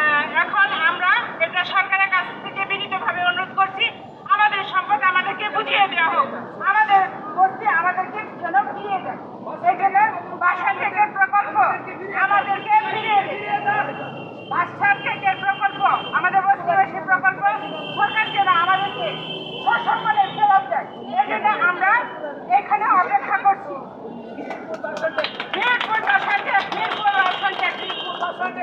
আর এখন আমরা এটা সরকারের কাছ থেকে বিনীতভাবে অনুরোধ করছি, আমাদের সম্পদ আমাদেরকে বুঝিয়ে দেওয়া হোক। আমাদের বস্তি আমাদেরকে যেন ফিরিয়ে দেয়। এই জন্য বাসা থেকে প্রকল্প আমাদেরকে ফিরিয়ে বাসা থেকে প্রকল্প, আমাদের বস্তিবাসী প্রকল্প, সরকার যেন আমাদেরকে সসম্মানে ফেরত দেয় এই জন্য আমরা এখানে অপেক্ষা করছি মিরপুর দশাতে মিরপুর অসংখ্য মিরপুর দশাতে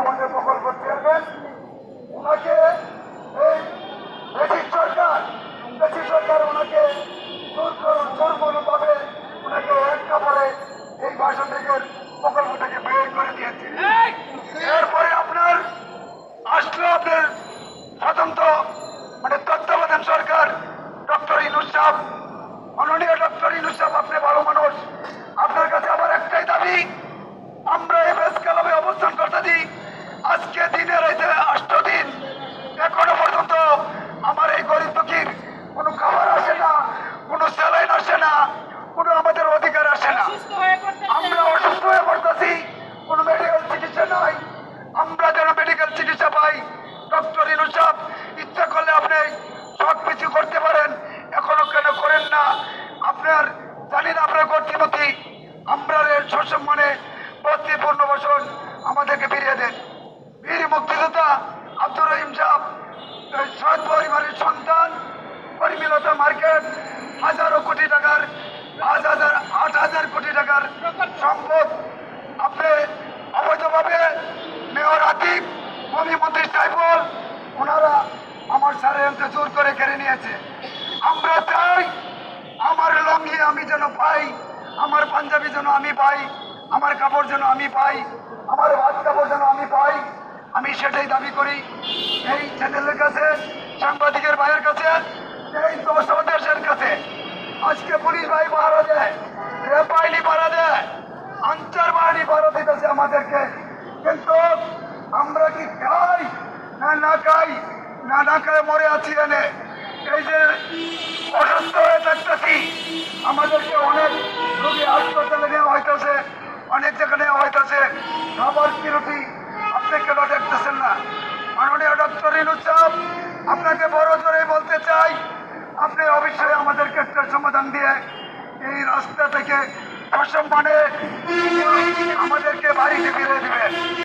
আমাদের প্রকল্প চেয়ারম্যান ওনাকে এই ব্রিটিশ সরকার ব্রিটিশ সরকার ওনাকে দুর্বলভাবে ওনাকে এক কাপড়ে এই বাসন থেকে প্রকল্প থেকে বের করে দিয়েছে। এরপরে আপনার আসলো আপনার স্বতন্ত্র মানে তত্ত্বাবধান সরকার, ডক্টর ইনুস সাহেব। মাননীয় ডক্টর ইনুস সাহেব, আপনি ভালো মানুষ। আপনার কাছে আমার একটাই দাবি আমরা এই বেশ ক্লাবে অবস্থান করতেছি আজকে দিনে রাইতে আষ্ট দিন এখনও পর্যন্ত আমার এই গরিব দুঃখীর কোনো খাবার আসে না কোনো স্যালাইন আসে না কোনো আমাদের অধিকার আসে না সুস্থ হয়ে পড়তে আমরা অসুস্থ হয়ে পড়তেছি কোনো মেডিকেল চিকিৎসা নাই আমরা যেন মেডিকেল চিকিৎসা পাই। ডক্টর ইনুসাব ইচ্ছা করলে আপনি সব কিছু করতে পারেন। এখনও কেন করেন না? আপনার, জানি না আপনার কর্তৃপতি আমরা সসম্মানে বস্তি পুনর্বাসন আমাদেরকে ফিরিয়ে ওনারা আমার ষড়যন্ত্র জোর করে কেড়ে নিয়েছে। আমরা চাই আমার লঙ্গি আমি যেন পাই, আমার পাঞ্জাবি যেন আমি পাই, আমার কাপড় যেন আমি পাই, আমার ভাত যেন আমি পাই। আমি সেটাই দাবি করি। এই চ্যানেলের কাছে, সাংবাদিকের ভাইয়ের কাছে, এই দশ মরে আছি এনে। এই যে অসুস্থ হয়ে থাকতেছি, আমাদেরকে অনেক রোগী হাসপাতালে নেওয়া হইতেছে, অনেক জায়গায় নেওয়া হইতেছে। খাবার কিরুটি আপনি কেন দেখতেছেন না? মাননীয় ডক্টর ইনুচাপ আপনাকে বড় জোরে বলতে চাই, আপনি অবশ্যই আমাদেরকে একটা সমাধান দিয়ে এই রাস্তা থেকে অসম্মানে আমাদেরকে বাড়িতে ফিরে দিবেন।